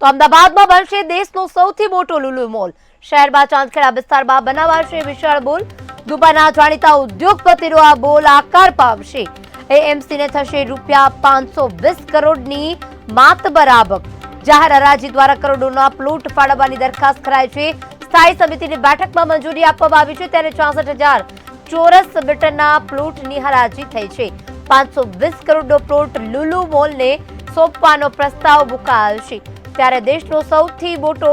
તો અમદાવાદમાં બનશે દેશનો સૌથી મોટો લુલુ મોલ. શહેરમાં ચાંદખેડા વિસ્તારમાં બનાવાશે વિશાળ બોલ. દુબઈના જાણીતા ઉદ્યોગપતિનો આ બોલ આકાર પામશે. એએમસીને થશે રૂપિયા પાંચસો વીસ કરોડની માત બરાબર જાહેર હરાજી દ્વારા કરોડોના પ્લોટ ફાળવવાની દરખાસ્ત કરાઈ છે. સ્થાયી સમિતિની બેઠકમાં મંજૂરી આપવામાં આવી છે ત્યારે ચોસઠ હજાર ચોરસ મીટરના પ્લોટની હરાજી થઈ છે. પાંચસો વીસ કરોડનો પ્લોટ લુલુ મોલને સોંપવાનો પ્રસ્તાવ મુકાયો છે. ત્યારે દેશનો સૌથી મોટો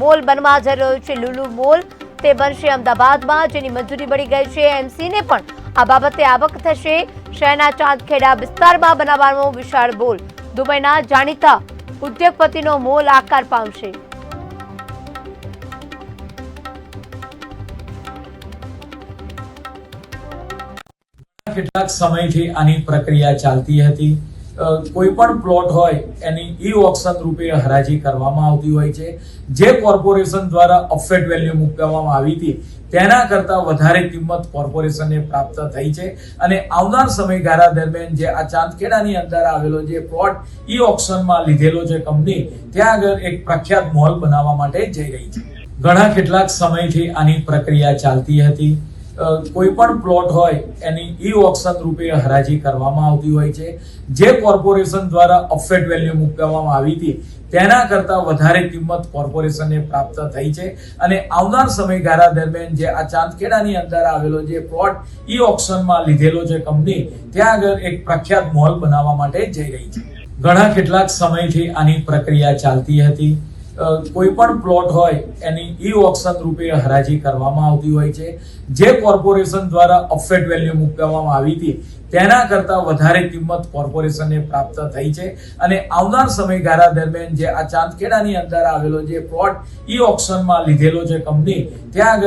મોલ બનવા જઈ રહ્યો છે લુલુ મોલ. તે બનશે અમદાવાદમાં, જેની મંજૂરી મળી ગઈ છે. એમસીને પણ આ બાબતે આવક થશે. શહેરના ચાંદખેડા વિસ્તારમાં બનાવવાનો વિશાળ બોલ. દુબઈના જાણીતા ઉદ્યોગપતિનો મોલ આકાર પામશે. કેટલાક સમયથી આની પ્રક્રિયા ચાલતી હતી. કોઈ પણ પ્લોટ હોય, એની ઈ ઓક્શન રૂપે હરાજી કરવામાં આવતી હોય છે. જે કોર્પોરેશન દ્વારા અફેટ વેલ્યુ મૂકવામાં આવી હતી, તેના કરતા વધારે કિંમત કોર્પોરેશનને પ્રાપ્ત થઈ છે. અને આવનાર સમયગાળા દરમિયાન જે આ ચાંદખેડાની અંદર આવેલો જે પ્લોટ ઈ ઓક્શનમાં લીધેલો છે કંપની ત્યાં આગળ એક પ્રખ્યાત મોલ બનાવવા માટે જઈ રહી છે. ઘણા કેટલાક સમયથી આની પ્રક્રિયા ચાલતી હતી. કોઈ પણ પ્લોટ હોય, એની ઈ ઓક્શન રૂપે હરાજી કરવામાં આવતી હોય છે. જે કોર્પોરેશન દ્વારા અફેટ વેલ્યુ મૂકવામાં આવી હતી, તેના કરતા વધારે કિંમત કોર્પોરેશનને પ્રાપ્ત થઈ છે. અને આવનાર સમયગાળા દરમિયાન જે આ ચાંદખેડાની અંદર આવેલો જે પ્લોટ ઈ ઓક્શનમાં લીધેલો છે કંપની ત્યાં આગળ એક પ્રખ્યાત મોલ બનાવવા માટે જઈ રહી છે. ઘણા કેટલાક સમયથી આની પ્રક્રિયા ચાલતી હતી. કોઈ પણ પ્લોટ હોય, એની ઈ ઓક્શન રૂપે હરાજી કરવામાં આવતી હોય છે. જે કોર્પોરેશન દ્વારા અફેટ વેલ્યુ મૂકવામાં આવી હતી, તેના કરતા વધારે કિંમત કોર્પોરેશનને પ્રાપ્ત થઈ છે. અને આવનાર સમયગાળા દરમિયાન જે આ ચાંદખેડાની અંદર આવેલો જે પ્લોટ ઈ ઓક્શનમાં લીધેલો છે કંપની ત્યાં